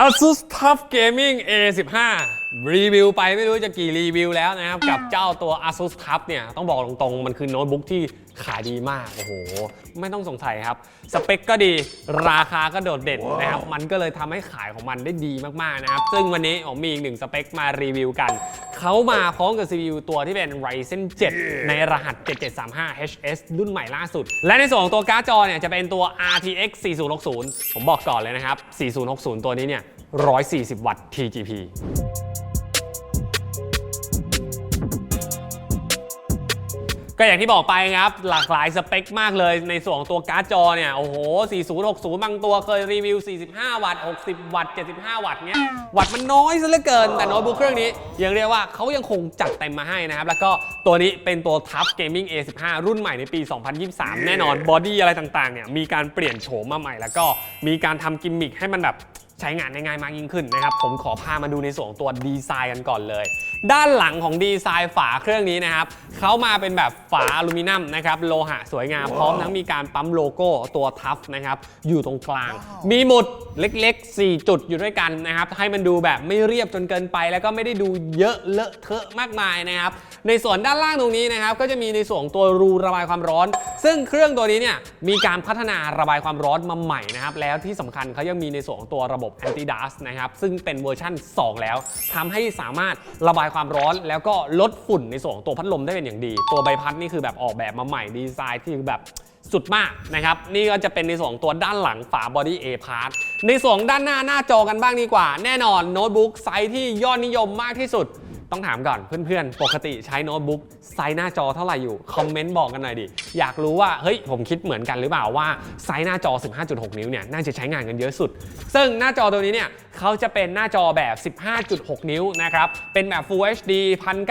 ASUS TUF Gaming A15 รีวิวไปไม่รู้จะกี่รีวิวแล้วนะครับ กับเจ้าตัว ASUS TUF เนี่ย ต้องบอกตรงๆ มันคือโน้ตบุ๊กที่ขายดีมาก โอ้โห ไม่ต้องสงสัยครับ สเปคก็ดีราคาก็โดดเด่นนะครับ มันก็เลยทำให้ขายของมันได้ดีมากๆนะครับ ซึ่งวันนี้ผมมีอีกหนึ่งสเปคมารีวิวกัน เขามาพร้อมกับ CPU ตัวที่เป็น Ryzen 7 ในรหัส 7735 HS รุ่นใหม่ล่าสุด และในส่วนของตัวการ์ดจอเนี่ยจะเป็นตัว RTX 4060 ผมบอกก่อนเลยนะครับ 4060 ตัวนี้เนี่ย140 วัตต์ TGP ก็อย่างที่บอกไปครับ หลากหลายสเปคมากเลยในส่วนของตัวการ์ดจอเนี่ย โอ้โห 4060 บางตัวเคยรีวิว 45 วัตต์ 60 วัตต์ 75 วัตต์เนี้ย วัตต์มันน้อยซะเหลือเกิน แต่โน้ตบุ๊กเครื่องนี้ยังเรียกว่าเขายังคงจัดเต็มมาให้นะครับ แล้วก็ตัวนี้เป็นตัว TUF Gaming A15 รุ่นใหม่ในปี 2023 แน่นอนบอดี้อะไรต่างๆเนี่ยมีการเปลี่ยนโฉมมาใหม่ แล้วก็มีการทำกิมมิคให้มันแบบ ใช้งานได้ง่ายมากยิ่งขึ้นนะครับ ผมขอพามาดูในส่วนของตัวดีไซน์กันก่อนเลย ด้านหลังของดีไซน์ฝาเครื่องนี้นะครับเขามาเป็นแบบฝาอลูมิเนียมนะครับโลหะสวยงามพร้อมทั้งมีการปั๊มโลโก้ตัวทัฟนะครับอยู่ตรงกลาง มีหมุดเล็กๆ 4 จุดอยู่ด้วยกันนะครับให้มันดูแบบไม่เรียบจนเกินไป แล้วก็ไม่ได้ดูเยอะเลอะเทอะมากมายนะครับในส่วนด้านล่างตรงนี้นะครับก็จะมีในส่วนของตัวรูระบายความร้อน ซึ่งเครื่องตัวนี้เนี่ยมีการพัฒนาระบายความร้อนมาใหม่นะครับแล้วที่สำคัญเขายังมีในส่วนของตัวระบบ anti dust นะครับซึ่งเป็นเวอร์ชั่น 2 แล้วทำให้สามารถระบายความร้อนแล้วก็ลดฝุ่นในส่วนของตัวพัดลมได้เป็นอย่างดี ตัวใบพัดนี่คือแบบออกแบบมาใหม่ดีไซน์ที่แบบสุดมากนะครับ นี่ก็จะเป็นในส่วนตัวด้านหลังฝา body A part ในส่วนด้านหน้าหน้าจอกันบ้างดีกว่า แน่นอนโน้ตบุ๊กไซส์ที่ยอดนิยมมากที่สุด ต้องถามก่อนเพื่อนๆ ปกติใช้โน้ตบุ๊กไซส์หน้าจอเท่าไหร่อยู่ คอมเมนต์บอกกันหน่อยดิ อยากรู้ว่า เฮ้ย ผมคิดเหมือนกันหรือเปล่าว่าไซส์หน้าจอ 15.6 นิ้วเนี่ย น่าจะใช้งานกันเยอะสุด ซึ่งหน้าจอตัวนี้เนี่ย เขาจะเป็นหน้าจอแบบ 15.6 นิ้วนะครับ เป็นแบบ Full HD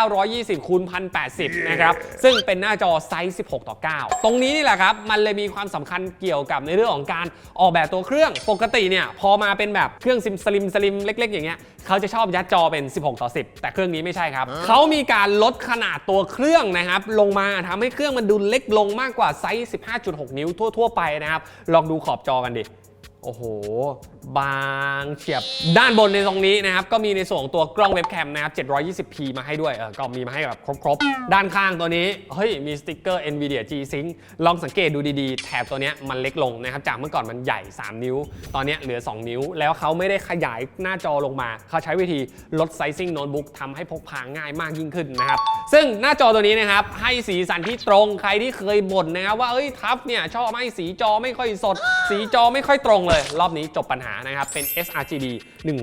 1920คูณ1080 นะครับ ซึ่งเป็นหน้าจอไซส์ 16 ต่อ 9 ตรงนี้นี่แหละครับ มันเลยมีความสำคัญเกี่ยวกับในเรื่องของการออกแบบตัวเครื่อง ปกติเนี่ยพอมาเป็นแบบเครื่องซิมสลิมสลิมเล็ก ๆ อย่างเงี้ยเขาจะชอบยัดจอเป็น 16 ต่อ 10 แต่เครื่องนี้ไม่ใช่ครับ เขามีการลดขนาดตัวเครื่องนะครับ ลงมาทำให้เครื่องมันดูเล็กลงมากกว่าไซส์ 15.6 นิ้วทั่ว ๆ ไปนะครับ ลองดูขอบจอกันดิ โอ้โห บางเฉียบด้านบนในตรงนี้นะครับ ก็มีในส่วนของตัวกล้องเว็บแคมนะครับ 720p มาให้ด้วยเออก็มีมาให้แบบครบๆ ด้านข้างตัวนี้ เฮ้ย มีสติ๊กเกอร์ NVIDIA G-Sync ลองสังเกตดูดีๆ แถบตัวนี้มันเล็กลงนะครับ จากเมื่อก่อนมันใหญ่ 3 นิ้ว ตอนนี้เหลือ 2 นิ้ว แล้วเขาไม่ได้ขยายหน้าจอลงมา เขาใช้วิธีลดไซซิ่งโน้ตบุ๊กทำให้พกพาง่ายมากยิ่งขึ้นนะครับ ซึ่งหน้าจอตัวนี้นะครับ ให้สีสันที่ตรง ใครที่เคยบ่นนะครับว่า เอ้ยทับเนี่ยชอบให้สีจอไม่ค่อยสด สีจอไม่ค่อยตรงเลย รอบนี้จบปัญหานะครับ เป็น sRGB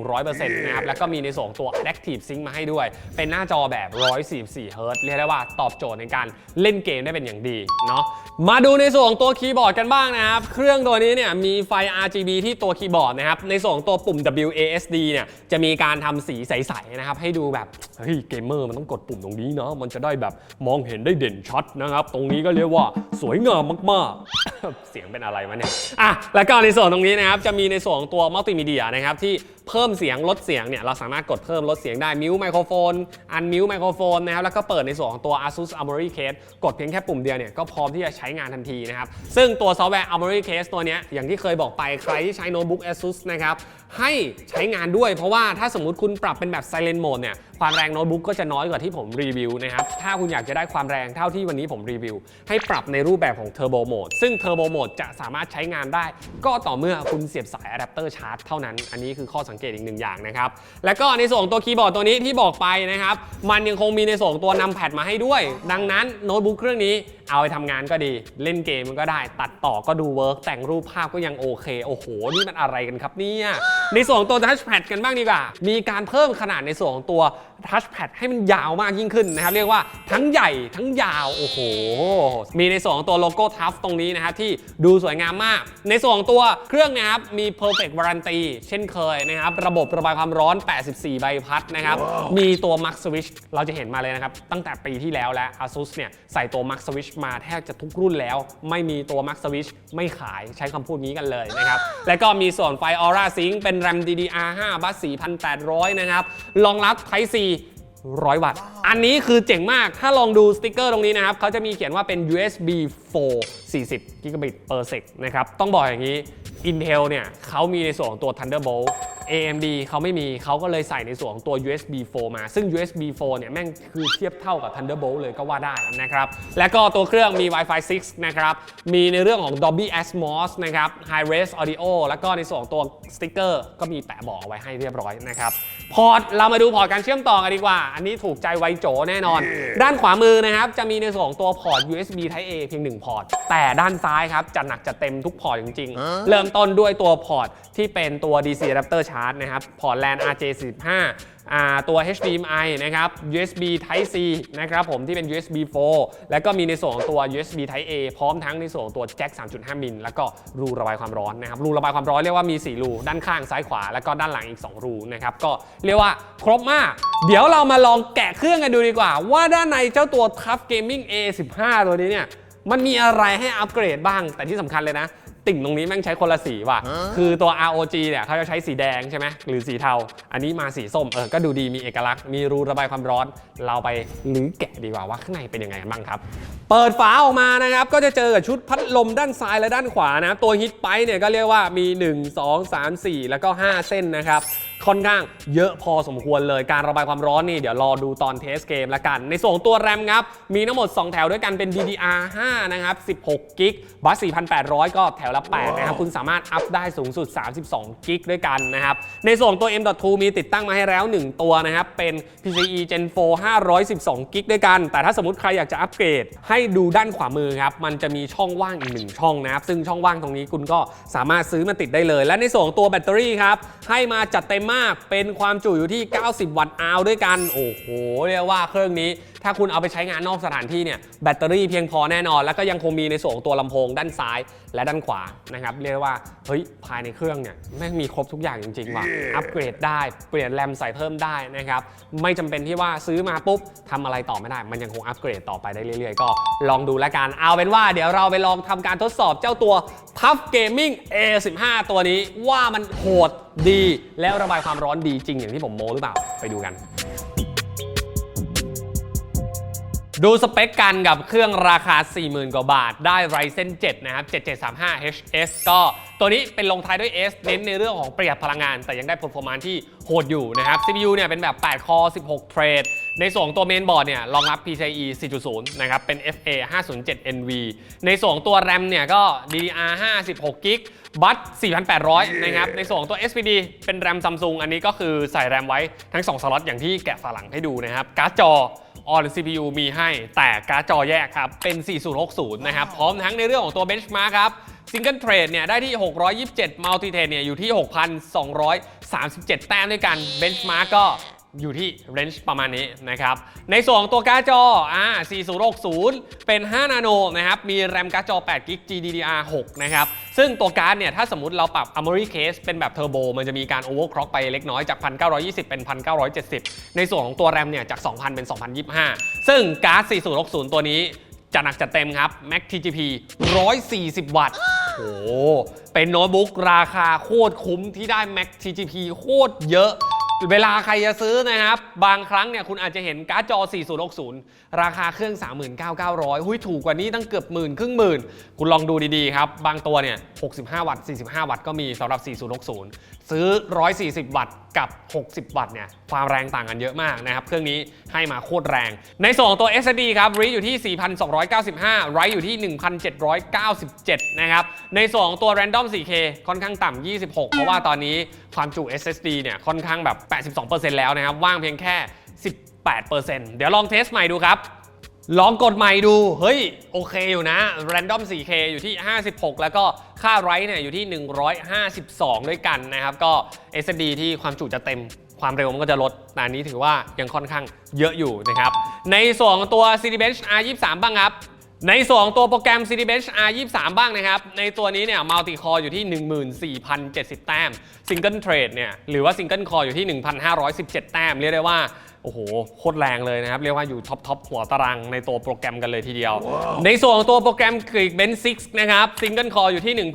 100%นะครับ แล้วก็มีในส่วนของตัว Active Sync มาให้ด้วย เป็นหน้าจอแบบ 144 Hz เรียกได้ว่าตอบโจทย์ในการเล่นเกมได้เป็นอย่างดีเนาะ มาดูในส่วนของตัวคีย์บอร์ดกันบ้างนะครับ เครื่องตัวนี้เนี่ยมีไฟ RGB ที่ตัวคีย์บอร์ดนะครับ ในส่วนของตัวปุ่ม WASD เนี่ยจะมีการทำสีใสๆนะครับ ให้ดูแบบเฮ้ยเกมเมอร์มันต้องกดปุ่มตรงนี้เนาะ มันจะได้แบบมองเห็นได้เด่นชัดนะครับ ตรงนี้ก็เรียกว่าสวยงามมากๆ เสียงเป็นอะไรวะเนี่ย อะ แล้วก็ในส่วนตรงนี้นะครับจะมีในส่วนของตัวมัลติมีเดียนะครับที่ เพิ่มเสียงลดเสียงเนี่ยเราสามารถกดเพิ่มลดเสียงได้มิวไมโครโฟน อันมิวไมโครโฟนนะครับแล้วก็เปิดในส่วนของตัว ASUS Armory Case กดเพียงแค่ปุ่มเดียวเนี่ยก็พร้อมที่จะใช้งานทันทีนะครับซึ่งตัวซอฟต์แวร์ Armory Case ตัวเนี้ยอย่างที่เคยบอกไปใครที่ใช้โน้ตบุ๊ก ASUS นะครับให้ใช้งานด้วย เพราะว่าถ้าสมมุติคุณปรับเป็นแบบ Silent Mode เนี่ยความแรงโน้ตบุ๊กก็จะน้อยกว่าที่ผมรีวิวนะครับถ้าคุณอยากจะได้ความแรงเท่าที่วันนี้ผมรีวิว ให้ปรับในรูปแบบของ Turbo Mode ซึ่ง Turbo Mode จะสามารถใช้งานได้ ก็ต่อเมื่อคุณเสียบสายอะแดปเตอร์ชาร์จเท่านั้น อันนี้คือข้อสังเกตอีกหนึ่งอย่างนะครับ แล้วก็ในส่วนของตัวคีย์บอร์ดตัวนี้ที่บอกไปนะครับ มันยังคงมีในส่วนของตัวนำแพดมาให้ด้วย ดังนั้นโน้ตบุ๊กเครื่องนี้เอาไปทำงานก็ดี เล่นเกมมันก็ได้ ตัดต่อก็ดูเวิร์กแต่งรูปภาพก็ยังโอเค โอ้โห นี่มันอะไรกันครับเนี่ย ในส่วนของตัวทัชแพดกันบ้างดีกว่า มีการเพิ่มขนาดในส่วนของตัว ทัชแพดให้มันยาวมากยิ่งขึ้นนะครับ เรียกว่าทั้งใหญ่ทั้งยาวโอ้โห มีในส่วนของตัวโลโก้ทัฟตรงนี้นะครับที่ดูสวยงามมาก ในส่วนของตัวเครื่องนะครับมี perfect warranty เช่นเคยนะครับ ระบบระบายความร้อน 84 ใบพัดนะครับ มีตัว Max Switch เราจะเห็นมาเลยนะครับ ตั้งแต่ปีที่แล้วแล้ว ASUS เนี่ยใส่ตัว Max Switch มาแทบจะทุกรุ่นแล้ว ไม่มีตัว Max Switch ไม่ขายใช้คำพูดนี้กันเลยนะครับ แล้วก็มีส่วนไฟ Aura Sync เป็น RAM DDR5 บัส4,800 นะครับรองรับ Type C 100 วัตต์ อันนี้คือเจ๋งมาก ถ้าลองดูสติกเกอร์ตรงนี้นะครับ เขาจะมีเขียนว่าเป็น USB 4 40 gigabit per sec นะครับ ต้องบอกอย่างนี้ Intel เนี่ยเขามีในส่วนของตัว Thunderbolt AMD เขาไม่มีเขาก็เลยใส่ในส่วนของตัว USB 4 มา ซึ่ง USB 4 เนี่ยแม่งคือเทียบเท่ากับ Thunderbolt เลยก็ว่าได้นะครับ และก็ตัวเครื่องมี Wi-Fi 6 นะครับ มีในเรื่องของ Dolby Atmos นะครับ High Res Audio แล้วก็ในส่วนของตัวสติ๊กเกอร์ก็มีแปะบอกเอาไว้ให้เรียบร้อยนะครับ พอร์ตเรามาดูพอร์ตการเชื่อมต่อกันดีกว่า อันนี้ถูกใจไวโจแน่นอน ด้านขวามือนะครับจะมีในส่วนของตัวพอร์ต USB Type A เพียง 1 พอร์ต แต่ด้านซ้ายครับจะหนักจะเต็มทุกพอร์ตจริงๆ เริ่มต้นด้วยตัวพอร์ตที่เป็นตัว DC adapter charge นะครับ พอร์ต LAN RJ45 อ่า ตัว HDMI นะครับ USB Type C นะครับผมที่เป็น USB 4 แล้วก็มีในส่วนของตัว USB Type A พร้อมทั้งในส่วนของตัวแจ็ค 3.5 มิลแล้วก็รูระบายความร้อนนะครับรูระบายความร้อนเรียกว่ามี 4 รูด้านข้างซ้ายขวา แล้วก็ด้านหลังอีก 2 รูนะครับก็เรียกว่าครบมาก เดี๋ยวเรามาลองแกะเครื่องกันดูดีกว่า ว่าด้านในเจ้าตัว Tough Gaming A15 ตัวนี้เนี่ยมันมีอะไรให้อัปเกรดบ้างแต่ที่สำคัญเลยนะ ติ่งตรงนี้แม่งใช้คนละสีว่ะ คือตัว ROG เนี่ยเขาจะใช้สีแดงใช่ไหมหรือสีเทา อันนี้มาสีส้มเออก็ดูดีมีเอกลักษณ์มีรูระบายความร้อน เราไปลื้อแกะดีกว่าว่าข้างในเป็นยังไงกันบ้างครับ เปิดฝาออกมานะครับก็จะเจอกับชุดพัดลมด้านซ้ายและด้านขวานะ ตัวฮิตไปเนี่ยก็เรียกว่ามี 1 2 3 4 แล้วก็ 5 เส้นนะครับ ค่อนข้างเยอะพอสมควรเลยการระบายความร้อนนี่เดี๋ยวรอดูตอนเทสเกมละกัน ในส่วนของตัวแรมครับมีทั้งหมด 2 แถวด้วยกันเป็น DDR5 นะครับ 16กิกบัส4,800 ก็แถวละ 8 นะครับ คุณสามารถอัพได้สูงสุด 32กิกด้วยกันนะครับ ในส่วนตัว M.2 มีติดตั้งมาให้แล้ว 1 ตัวนะครับ เป็น PCIe Gen 4 512กิกด้วยกัน แต่ถ้าสมมติใครอยากจะอัปเกรดให้ดูด้านขวามือครับ มันจะมีช่องว่างอีกหนึ่งช่องนะครับ ซึ่งช่องว่างตรงนี้คุณก็สามารถซื้อมาติดได้เลย และในส่วนตัวแบตเตอรี่ครับให้มาจัดเต็มมากเป็นความจุอยู่ที่ 90 วัตต์อาวด้วยกัน โอ้โห เรียกว่าเครื่องนี้ ถ้าคุณเอาไปใช้งานนอกสถานที่เนี่ยแบตเตอรี่เพียงพอแน่นอน แล้วก็ยังคงมีในส่วนของตัวลำโพงด้านซ้ายและด้านขวานะครับเรียกได้ว่าเฮ้ยภายในเครื่องเนี่ยแม่งมีครบทุกอย่างจริงๆว่ะอัปเกรดได้เปลี่ยนแรมใส่เพิ่มได้นะครับไม่จำเป็นที่ว่าซื้อมาปุ๊บทำอะไรต่อไม่ได้ มันยังคงอัปเกรดต่อไปได้เรื่อยๆ ก็ลองดูแล้วกันเอาเป็นว่า เดี๋ยวเราไปลองทำการทดสอบเจ้าตัว Tough Gaming A15 ตัวนี้ว่ามันโหดดีแล้วระบายความร้อนดีจริงอย่างที่ผมโมหรือเปล่าไปดูกัน ดูสเปคกันกับเครื่องราคา 40,000 กว่าบาท ได้ Ryzen 7 นะครับ 7735 HS ก็ตัวนี้เป็นลงท้ายด้วย S เน้นในเรื่องของประหยัดพลังงาน แต่ยังได้ performance ที่โหดอยู่นะครับ CPU เนี่ยเป็นแบบ 8 คอ16 เทรด ในส่วนตัวเมนบอร์ดเนี่ยรองรับ PCIe 4.0 นะครับ เป็น FA 507 NV ในส่วนตัว RAM เนี่ยก็ DDR5 16 g b บัต4,800 นะครับ ในส่วนตัว SPD เป็น RAM Samsung อันนี้ก็คือใส่ RAM ไว้ทั้ง 2 สล็อตอย่างที่แกะฝาหลังให้ดูนะครับการ์ดจอ ออน CPU มีให้แต่การ์ดจอแยกครับเป็น 4060 นะครับ พร้อมทั้งในเรื่องของตัว Benchmark ครับ Single Trade เนี่ยได้ที่ 627 Multi Trade เนี่ยอยู่ที่ 6,237 แต้มด้วยกัน Benchmark ก็ อยู่ที่ range ประมาณนี้นะครับ ในส่วนของตัวการ์ดจออ่า4060 เป็น 5 นาโนนะครับ มีแรมการ์ดจอ8 g b GDDR6 นะครับ ซึ่งตัวการ์ดเนี่ย ถ้าสมมติเราปรับ Armory Case เป็นแบบเทอร์โบ มันจะมีการ overclock ไปเล็กน้อยจาก 1920 เป็น 1970 ในส่วนของตัวแรมเนี่ย จาก 2,000 เป็น 2025 ซึ่งการ์ด 4060 ตัวนี้จะหนักจะเต็มครับ Mac TGP 140 วัตต์โอ้เป็นโน้ตบุ๊กราคาโคตรคุ้มที่ได้ Mac TGP โคตรเยอะ เวลาใครจะซื้อนะครับ บางครั้งเนี่ยคุณอาจจะเห็นการ์ดจอ 4060 ราคาเครื่อง 39,900 หุ้ยถูกกว่านี้ตั้งเกือบหมื่นครึ่งหมื่น คุณลองดูดีๆครับ บางตัวเนี่ย 65 วัตต์ 45 วัตต์ก็มีสำหรับ 4060 ซื้อ 140 วัตต์กับ 60 วัตต์เนี่ยความแรงต่างกันเยอะมากนะครับ เครื่องนี้ให้มาโคตรแรง ในส่วนของตัว SSD ครับ read อยู่ที่ 4,295 write อยู่ที่ 1,797 นะครับ ในส่วนของตัว random 4K ค่อนข้างต่ำ26 เพราะว่าตอนนี้ความจุ SSD เนี่ยค่อนข้างแบบ82%แล้วนะครับ ว่างเพียงแค่ 18%เดี๋ยวลองเทสใหม่ดูครับ ลองกดใหม่ดู เฮ้ย โอเคอยู่นะ Random 4K อยู่ที่ 56 แล้วก็ค่าไรเนี่ยอยู่ที่ 152 ด้วยกันนะครับ ก็ SSD ที่ความจุจะเต็มความเร็วมันก็จะลดแต่อันนี้ถือว่ายังค่อนข้างเยอะอยู่นะครับ ในส่วนของตัว Cinebench R23 บ้างครับ ในส่วนของตัวโปรแกรม Cinebench R23 บ้างนะครับ ในตัวนี้เนี่ย Multi Core อยู่ที่ 14,070 แต้ม Single Trade เนี่ยหรือว่า Single Core อยู่ที่ 1,517 แต้ม เรียกได้ว่าโอ้โหโคตรแรงเลยนะครับ เรียกว่าอยู่ท็อปทอปหัวตารางในตัวโปรแกรมกันเลยทีเดียว ในส่วนของตัวโปรแกรม Geekbench 6นะครับ Single Core อยู่ที่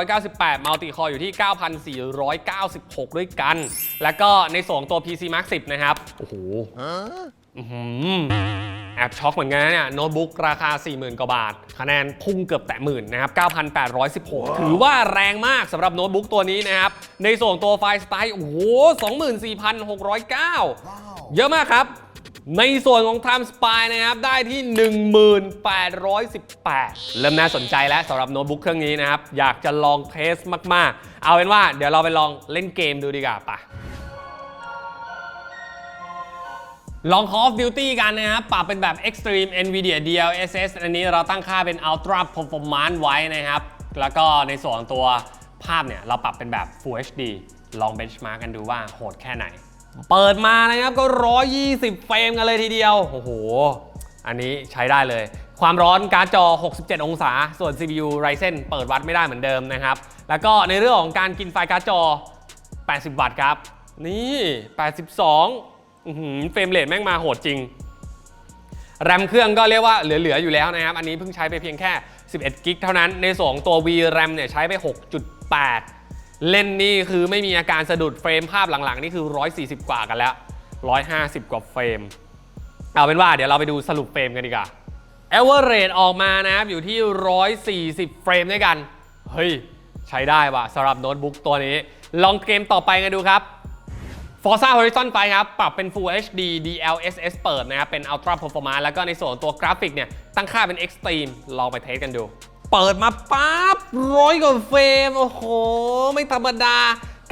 1,998 Multi Core อยู่ที่ 9,496 ด้วยกัน แล้วก็ในส่วนของตัว PC Mark 10 นะครับโอ้โหอื้อหือ แอบช็อกเหมือนกันนะเนี่ยโน้ตบุ๊กราคา 40,000 กว่าบาท คะแนนพุ่งเกือบแตะหมื่นนะครับ 9,816 ถือว่าแรงมากสำหรับโน้ตบุ๊กตัวนี้นะครับ ในส่วนของตัวไฟล์สไตล์โอ้โห 24,609 เยอะมากครับ ในส่วนของ Time Spy นะครับ ได้ที่ 1818 เริ่มน่าสนใจแล้วสำหรับโน้ตบุ๊กเครื่องนี้นะครับ อยากจะลองเทสมาก ๆ เอาเป็นว่าเดี๋ยวเราไปลองเล่นเกมดูดีกว่าปะ ลอง Call of Duty กันนะครับ ปรับเป็นแบบ Extreme NVIDIA DLSS อันนี้เราตั้งค่าเป็น Ultra Performance ไว้นะครับ แล้วก็ในส่วนของตัวภาพเนี่ย เราปรับเป็นแบบ Full HD ลอง benchmark กันดูว่าโหดแค่ไหน เปิดมานะครับก็ 120 เฟรมกันเลยทีเดียว โอ้โห อันนี้ใช้ได้เลย ความร้อนการ์ดจอ 67 องศา ส่วน CPU Ryzen เปิดวัดไม่ได้เหมือนเดิมนะครับ แล้วก็ในเรื่องของการกินไฟการ์ดจอ 80 วัตต์ครับ นี่ 82 เฟรมเรทแม่งมาโหดจริง แรมเครื่องก็เรียกว่าเหลือ ๆ อยู่แล้วนะครับ อันนี้เพิ่งใช้ไปเพียงแค่ 11 กิกเท่านั้น ในส่วนของตัว VRAM เนี่ยใช้ไป 6.8 เล่นนี่คือไม่มีอาการสะดุดเฟรมภาพหลัง ๆ นี่คือ 140 กว่ากันแล้ว 150 กว่าเฟรม เอาเป็นว่าเดี๋ยวเราไปดูสรุปเฟรมกันดีกว่า Average ออกมานะครับอยู่ที่ 140 เฟรมด้วยกัน เฮ้ย ใช้ได้ว่ะสำหรับโน้ตบุ๊กตัวนี้ ลองเกมต่อไปกันดูครับ Forza Horizon ไปครับ ปรับเป็น Full HD DLSS เปิดนะครับ เป็น Ultra Performance แล้วก็ในส่วนตัวกราฟิกเนี่ย ตั้งค่าเป็น Extreme ลองไปเทสกันดู เปิดมาปั๊บร้อยกว่าเฟรม โอ้โห ไม่ธรรมดา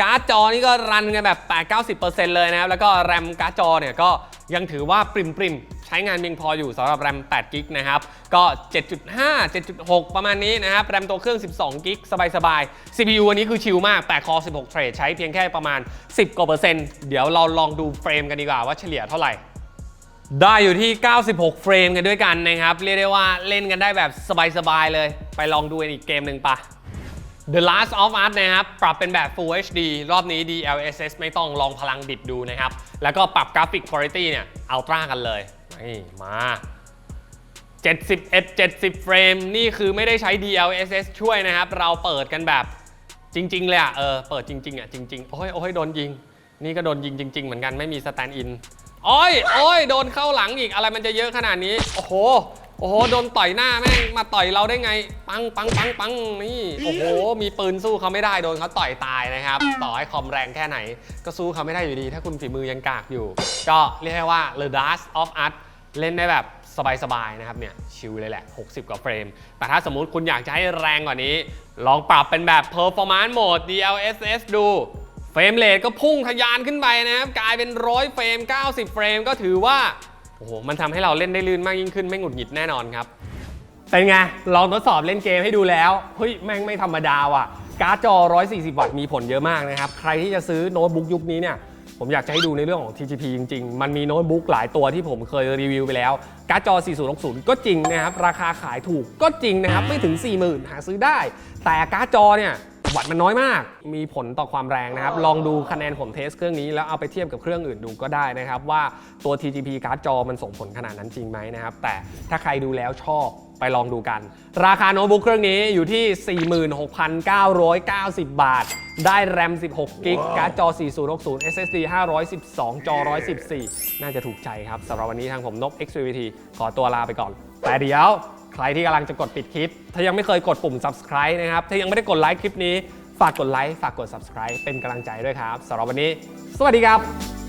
การ์ดจอนี่ก็รันกันแบบ 8-90%เลยนะครับ แล้วก็แรมการ์ดจอเนี่ยก็ยังถือว่าปริมปริม ใช้งานเพียงพออยู่สำหรับแรม8กิกนะครับ ก็ 7.5 7.6 ประมาณนี้นะครับ แรมตัวเครื่อง 12กิกสบายๆ CPU อันนี้คือชิลมาก 8 คอ 16 เทรดใช้เพียงแค่ประมาณ 10 กว่าเปอร์เซ็นต์ เดี๋ยวเราลองดูเฟรมกันดีกว่าว่าเฉลี่ยเท่าไหร่ได้อยู่ที่ 96 เฟรมกันด้วยกันนะครับ เรียกได้ว่าเล่นกันได้แบบสบายๆเลย ไปลองดูอีกเกมหนึ่งปะ The Last of Us นะครับ ปรับเป็นแบบ Full HD รอบนี้ DLSS ไม่ต้องลองพลังดิบดูนะครับ แล้วก็ปรับกราฟิกคุณภาพเนี่ยอัลตร้ากันเลย นี่มา 71 70 เฟรม นี่คือไม่ได้ใช้ DLSS ช่วยนะครับ เราเปิดกันแบบจริง ๆ เลยอะเออ เปิดจริง ๆอะจริง ๆ โอ้ยโอ้ยโดนยิง นี่ก็โดนยิงจริง ๆ เหมือนกันไม่มีสแตนด์อิน โอ้ยโอ้ยโดนเข้าหลังอีกอะไรมันจะเยอะขนาดนี้ โอ้โห อ้โห โดนต่อยหน้าแม่ง มาต่อยเราได้ไง ปังปังปังปังนี่ โอ้โห มีปืนสู้เขาไม่ได้โดนเขาต่อยตายนะครับ ต่อให้คอมแรงแค่ไหน ก็สู้เขาไม่ได้อยู่ดี ถ้าคุณฝีมือยังกากอยู่ ก็เรียกได้ว่า The Last of Us เล่นได้แบบสบายๆนะครับเนี่ยชิลเลยแหละ 60 กว่าเฟรม แต่ถ้าสมมุติคุณอยากจะให้แรงกว่านี้ ลองปรับเป็นแบบ Performance Mode DLSS ดูเฟรมเรทก็พุ่งทะยานขึ้นไปนะครับกลายเป็น 100 เฟรม 90 เฟรมก็ถือว่า โอ้โห มันทำให้เราเล่นได้ลื่นมากยิ่งขึ้นไม่หงุดหงิดแน่นอนครับ เป็นไง ลองทดสอบเล่นเกมให้ดูแล้ว เฮ้ย แม่งไม่ธรรมดาว่ะ การ์ดจอ 140 วัตต์มีผลเยอะมากนะครับ ใครที่จะซื้อโน้ตบุ๊กยุคนี้เนี่ย ผมอยากจะให้ดูในเรื่องของ TGP จริง ๆ มันมีโน้ตบุ๊กหลายตัวที่ผมเคยรีวิวไปแล้ว การ์ดจอ 4060 ก็จริงนะครับ ราคาขายถูกก็จริงนะครับ ไม่ถึง 40,000 หาซื้อได้ แต่การ์ดจอเนี่ย วัตต์มันน้อยมาก มีผลต่อความแรงนะครับ ลองดูคะแนนผมเทสเครื่องนี้แล้วเอาไปเทียบกับเครื่องอื่นดูก็ได้นะครับ ว่าตัว TGP การ์ดจอมันส่งผลขนาดนั้นจริงไหมนะครับ แต่ถ้าใครดูแล้วชอบไปลองดูกัน ราคาโน้ตบุ๊กเครื่องนี้อยู่ที่ 46,990 บาท ได้แรม 16 กิก การ์ดจอ 4060 SSD 512 จอ 114 น่าจะถูกใจครับสำหรับวันนี้ทางผมนบ XVT ขอตัวลาไปก่อน แต่เดี๋ยว ใครที่กำลังจะกดปิดคลิป ถ้ายังไม่เคยกดปุ่ม subscribe นะครับ ถ้ายังไม่ได้กดไลค์คลิปนี้ ฝากกดไลค์ ฝากกด subscribe เป็นกำลังใจด้วยครับสำหรับวันนี้ สวัสดีครับ